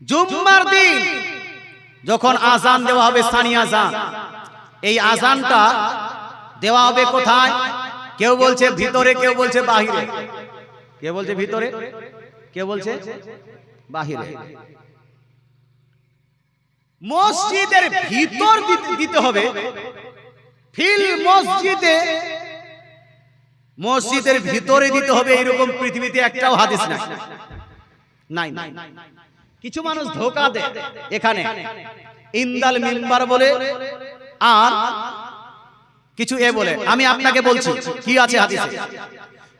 জুম্মার দিন যখন আজান দেওয়া হবে সানি আজান এই আজানটা দেওয়া হবে কোথায়? কেউ বলছে ভিতরে কেউ বলছে বাহিরে। কে বলছে ভিতরে কে বলছে বাহিরে। মসজিদের ভিতর দিতে- দিতে হবে। ফিল মসজিদে মসজিদের ভিতরে দিতে হবে। এরকম পৃথিবীতে একটাও হাদিস নাই নাই নাই। কিছু মানুষ ধোকা দেয় এখানে। ইন্দাল মিম্বার বলে আর কিছু এ বলে। আমি আপনাকে বলছি কি আছে হাদিসে?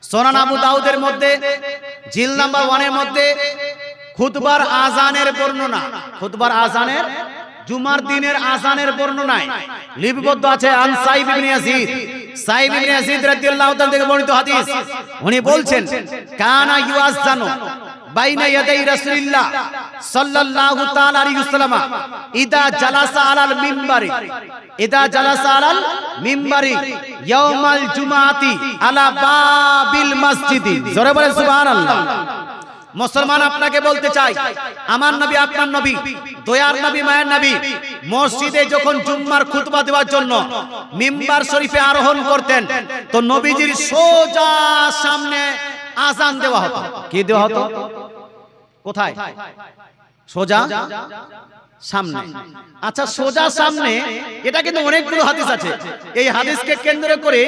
সোনান আবু দাউদের মধ্যে জিল নাম্বার ওয়ানের মধ্যে খুতবার আজানের বর্ণনা। খুতবার আজানের জুমার দিনের আজানের বর্ণনায়। লিপিবদ্ধ আছে আন সাইব ইবনে ইয়াজিদ। সাইব ইবনে ইয়াজিদ রাদিয়াল্লাহু তাআলা থেকে বর্ণিত হাদিস। উনি বলছেন কানা ইউআজানু বাইনা ইয়াদাই রাসূলিল্লাহ সাল্লাল্লাহু তাআলা আলাইহি ওয়াসাল্লাম ইদা জালাসা আলাল মিম্বারি, ইদা জালাসা আলাল মিম্বারি ইয়াউমাল জুমাআতি আলা বাবিল মসজিদি। জোরে বলেন সুবহানাল্লাহ। মুসলমান আপনাকে বলতে চাই, আমার নবী আপনার নবী, দয়ার নবী, মায়ের নবী, মসজিদে যখন জুম্মার খুতবা দেওয়ার জন্য মিম্বার শরীফে আরোহণ করতেন, তো নবীজির সোজা সামনে আজান দেওয়া হতো। কি দেওয়া হতো? কোথায়? সোজা? সামনে। আচ্ছা সোজা সামনে এটা কিন্তু অনেকগুলো হাদিস আছে। এই হাদিসকে কেন্দ্র করে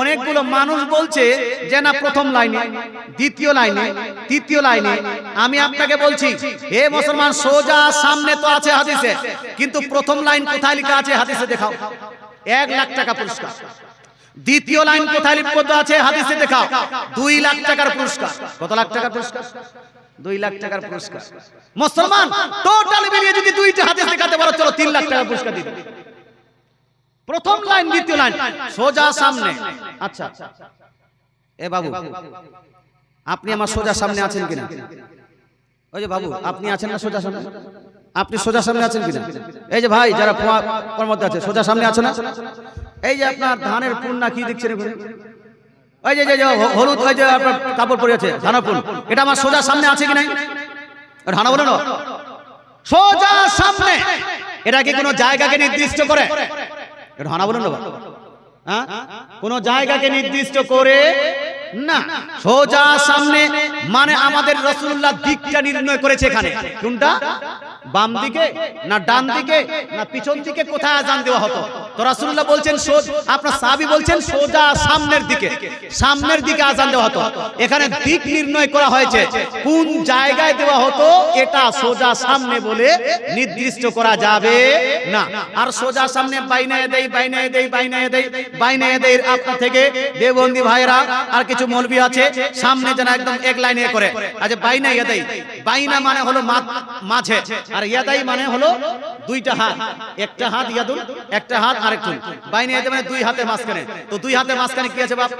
অনেকগুলো মানুষ বলছে যে না প্রথম লাইনে দ্বিতীয় লাইনে তৃতীয় লাইনে। আমি আপনাকে বলছি হে মুসলমান সোজা সামনে তো আছে হাদিসে। কিন্তু প্রথম লাইন কোথায় লেখা আছে হাদিসে দেখাও। এক লাখ টাকা পুরস্কার। দ্বিতীয় লাইন কোথায় লিপিবদ্ধ আছে? হাদিসে দেখা দুই লাখ টাকার পুরস্কার। কত লাখ টাকার পুরস্কার? দুই লাখ টাকার পুরস্কার। মুসলমান টোটাল মিলিয়ে যদি দুইটা হাদিস দেখাতে পারো, চলো তিন লাখ টাকার পুরস্কার দিতে প্রথম লাইন, দ্বিতীয় লাইন। সোজা সামনে। আচ্ছা। এ বাবু, আপনি আমার সোজা সামনে আছেন কিনা? ওই যে বাবু, আপনি আছেন না সোজা সামনে? আপনি সোজা সামনে আছেন কিনা? এই যে ভাই, যারা মধ্যে আছে, সোজা সামনে আছে না? এই যে আপনার ধানের পুন না কি দেখছেন এখানে? ওই যে হলুদ ওই যে আপনার কাপড় পরে আছে ধানের পুন এটা আমার সোজা সামনে আছে কি নাই? ধানা বলে না সোজা সামনে। এটা কি কোনো জায়গাকে নির্দিষ্ট করে? এটা হানা বলুন না হ্যাঁ? কোন জায়গাকে নির্দিষ্ট করে না। সোজা সামনে মানে আমাদের রসুল্লাহ দিকটা নির্ণয় করেছে এখানে। কোনটা? বাম দিকে না ডান দিকে না পিছন দিকে কোথায় আজান দেওয়া হতো? তো রাসূলুল্লাহ বলছেন আপনার সাহাবী বলছেন, সোজা সামনের দিকে। সামনের দিকে আজান দেওয়া হতো। এখানে দিক নির্ণয় করা হয়েছে, কোন জায়গায় দেওয়া হতো, এটা সোজা সামনে বলে নির্দিষ্ট করা যাবে না। আর সোজা সামনে বাইনায় দেই বাইনায় দেই বাইনায় দেই বাইনায় দেই আপনার থেকে। দেবন্দি ভাইরা আর কিছু মলবি আছে, সামনে যেন একদম এক লাইনে করে। আচ্ছা বাইনা ইয়াদাই বাইনা মানে হলো মা- মাঝে। আর ইয়াদাই মানে হলো দুইটা হাত। একটা হাত ইয়াদুল একটা হাত আরেকটু বাইনা ইয়াদাই মানে দুই হাতে মাঝখানে। তো দুই হাতে মাঝখানে কি আছে বাপ?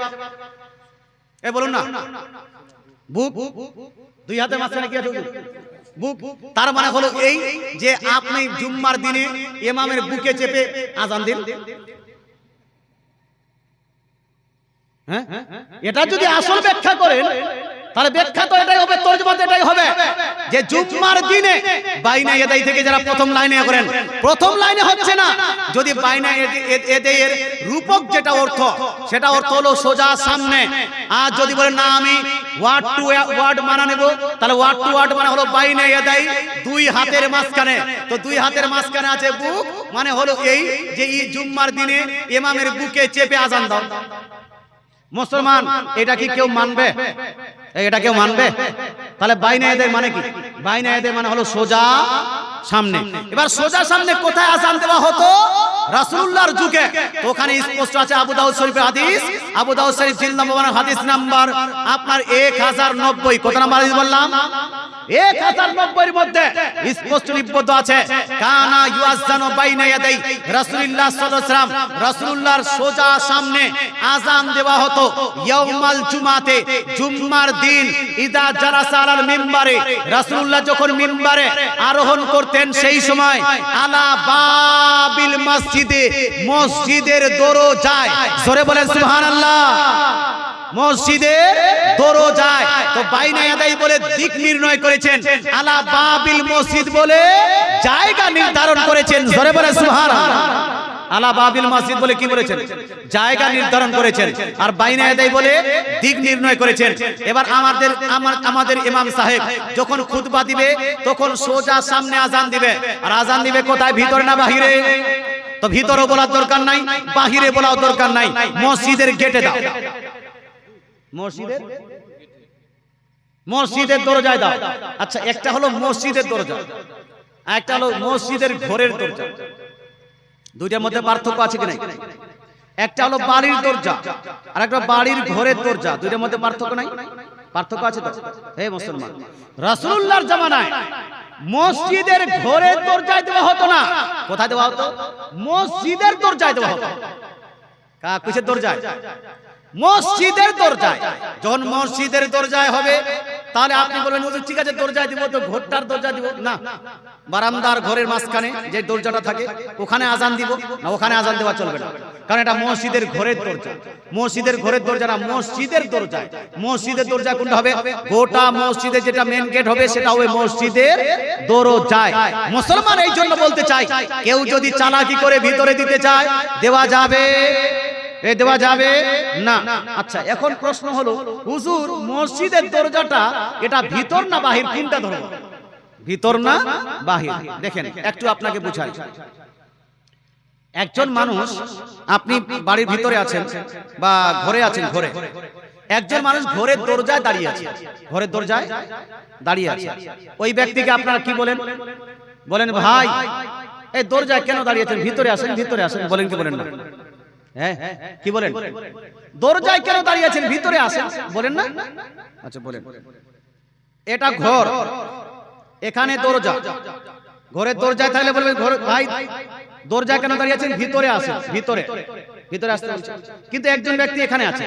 এ বলুন না। বুক দুই হাতে মাঝখানে কি আছে বুক। তার মানে হলো এই যে আপনি জুম্মার দিনে ইমামের বুকে চেপে আজান দিন। হ্যাঁ? এটা যদি আসল ব্যাখ্যা করেন তাহলে ব্যাখ্যা তো এটাই হবে তর্জমা তো এটাই হবে। যে জুম্মার দিনে বাইনা এদাই থেকে যারা প্রথম লাইনে করেন, প্রথম লাইনে হচ্ছে না, যদি বাইনা এদের রূপক যেটা অর্থ, সেটা অর্থ হলো সোজা সামনে। আর যদি বলেন, না, আমি ওয়ার্ড টু ওয়ার্ড মানা নেব, তাহলে ওয়ার্ড টু ওয়ার্ড মানে হলো বাইনা এদাই দুই হাতের মাঝখানে। তো দুই হাতের মাঝখানে আছে বুক মানে হলো এই যে এই জুম্মার দিনে ইমামের বুকে চেপে আজান দাও। মুসলমান, এটা কি কেউ মানবে? এটা কেউ মানবে? তাহলে বাইনা এদের মানে কি? বাইনা এদের মানে হলো সোজা সামনে। এবার সোজা সামনে কোথায় আসান দেওয়া হতো? রাসূলুল্লাহর যুগে। ওখানে স্পষ্ট আছে আবু দাউদ শরীফের হাদিস। আবু দাউদ শরীফ জিল নম্বর হাদিস নাম্বার আপনার 1090 কত নাম্বার বললাম? এক হাজার নব্বইয়ের মধ্যে স্পষ্ট লিপিবদ্ধ আছে। কানা সোজা সামনে আজান দেওয়া হতো। ইয়াউমাল জুমাতে, জুম্মার দিন, ইদা জালাসা মিম্বারে, রাসূলুল্লাহ যখন মিম্বারে আরোহণ করতেন, সেই সময় আলা বাবিল মসজিদে, মসজিদের দরজায়, জোরে বলেন সুবহানাল্লাহ। মসজিদের দরজায়। তো বাইনা আদাই বলে দিক নির্ণয় করেছেন। আলা বাবিল মসজিদ বলে জায়গা নির্ধারণ করেছেন। জোরে বলে সুবহানাল্লাহ। আলা বাবিল মসজিদ বলে কি বলেছেন? জায়গা নির্ধারণ করেছেন। আর বাইনা আদাই বলে দিক নির্ণয় করেছেন। এবার আমাদের আমাদের ইমাম সাহেব যখন খুতবা দিবে, তখন সোজা সামনে আজান দিবে। আর আজান দিবে কোথায়? ভিতরে না বাহিরে? তো ভিতরে বলার দরকার নাই, বাহিরে বলার দরকার নাই। মসজিদের গেটে দাও। মসজিদের? মসজিদের? দরজায় দাও। আচ্ছা একটা হলো মসজিদের দরজা আর একটা হলো মসজিদের ঘরের দরজা। দুইটার মধ্যে পার্থক্য আছে কি নাই? একটা হলো বাড়ির দরজা আর একটা বাড়ির ঘরের দরজা। দুইটার মধ্যে পার্থক্য নাই? পার্থক্য আছে তো? হে মুসলমান রাসূলুল্লাহর জামানায় মসজিদের ঘরের দরজায় দেওয়া হতো না। কোথায় দেওয়া হতো? মসজিদের দরজায় দেওয়া হতো। কা কিসের দরজায়? মসজিদের দরজায়। যখন মসজিদের দরজায় হবে, তাহলে আপনি বলবেন ঠিক আছে, দরজায় দিব তো, ঘরটার দরজা দিব? না। বারান্দার ঘরের মাঝখানে যে দরজাটা থাকে, ওখানে আজান দিব, না ওখানে আজান দেওয়া চলবে না। কারণ এটা মসজিদের ঘরের দরজা। মসজিদের ঘরের দরজা না মসজিদের দরজায়। মসজিদের দরজা কোনটা হবে? গোটা মসজিদে যেটা মেন গেট হবে, সেটা হবে মসজিদের দরজায়। মুসলমান এই জন্য বলতে চাই কেউ যদি চালাকি করে ভিতরে দিতে চায়, দেওয়া যাবে। এ দেওয়া যাবে? না। আচ্ছা এখন প্রশ্ন হলো হুজুর মসজিদের দরজাটা এটা ভিতর না বাহির? কোনটা ধরব ভিতর না বাহির? দেখেন একটু আপনাকে বুঝাই। একজন মানুষ আপনি বাড়ির ভিতরে আছেন বা ঘরে আছেন ঘরে একজন মানুষ ঘরের দরজায় দাঁড়িয়ে আছে। ঘরের দরজায় দাঁড়িয়ে আছে। ওই ব্যক্তিকে আপনারা কি বলেন? বলেন? ভাই এই দরজায় কেন দাঁড়িয়েছেন ভিতরে আসেন ভিতরে আসেন। বলেন কি বলেন না? হ্যাঁ? কি বলেন? দরজায় কেন দাঁড়িয়ে আছেন? ভিতরে আসেন। বলেন না? আচ্ছা বলেন। এটা ঘর। এখানে দরজা। ঘরের দরজায় তাহলে বলবেন ঘর ভাই দরজায় কেন দাঁড়িয়ে আছেন? ভিতরে আসেন ভিতরে। ভিতরে। আসতে কিন্তু একজন ব্যক্তি এখানে আছে।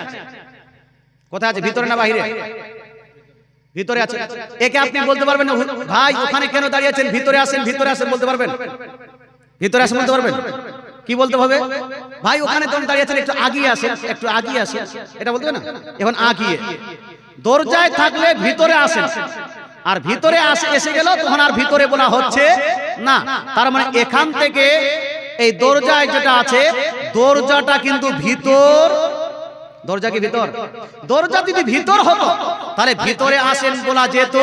কোথায় আছে? ভিতরে না বাইরে? ভিতরে আছে। একে আপনি বলতে পারবেন না ভাই ওখানে কেন দাঁড়িয়ে আছেন? ভিতরে আসেন ভিতরে আসেন বলতে পারবেন? ভিতরে আসেন বলতে পারবেন? কি বলতে হবে? ভাই ওখানে তখন দাঁড়িয়ে আছেন একটু আগিয়ে আসেন একটু আগিয়ে আসেন। এটা বলতে না? এখন আগিয়ে। দরজায় থাকলে ভিতরে আসেন। আর ভিতরে আসে এসে গেল তখন আর ভিতরে বলা হচ্ছে না। তার মানে এখান থেকে এই দরজায় যেটা আছে দরজাটা কিন্তু ভিতর। দরজা কি ভিতর? দরজা যদি ভিতর হতো তাহলে ভিতরে আসেন বলা যেত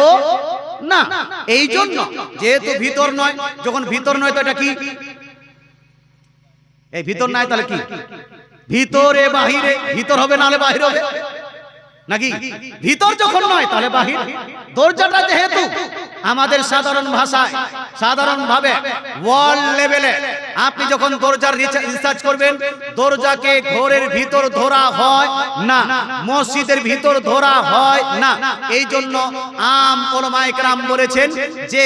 না। এই জন্য যেহেতু ভিতর নয় যখন ভিতর নয় তো এটা কি? এই ভিতর নাই তাহলে কি? ভিতরে বাহিরে ভিতর হবে নাহলে বাহির হবে। নাকি? ভিতর যখন নয় তাহলে বাহির। দরজাটা যেহেতু আমাদের সাধারণ ভাষায় সাধারণ ভাবে ওয়ার্ল্ড লেভেলে আপনি যখন দরজার রিসার্চ করবেন দরজাকে ঘরের ভিতর ধরা হয় না মসজিদের ভিতর ধরা হয় না। এই জন্য আম ওলামা একরাম বলেছেন যে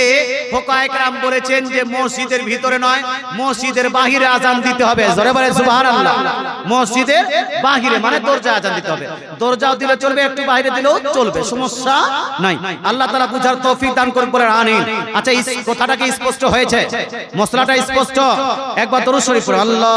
ফোকা একরাম বলেছেন যে মসজিদের ভিতরে নয় মসজিদের বাহিরে আজান দিতে হবে। জোরে বলে সুবহানাল্লাহ। মসজিদের বাহিরে মানে দরজা আজান দিতে হবে। দরজাও দিলে চলবে একটু বাইরে দিলেও চলবে, সমস্যা নাই। আল্লাহ তাআলা বুঝার তৌফিক দান করে বলে আমিন। আচ্ছা এই কথাটা কি স্পষ্ট হয়েছে? মশলাটা স্পষ্ট। একবার দরুদ শরীফ আল্লাহ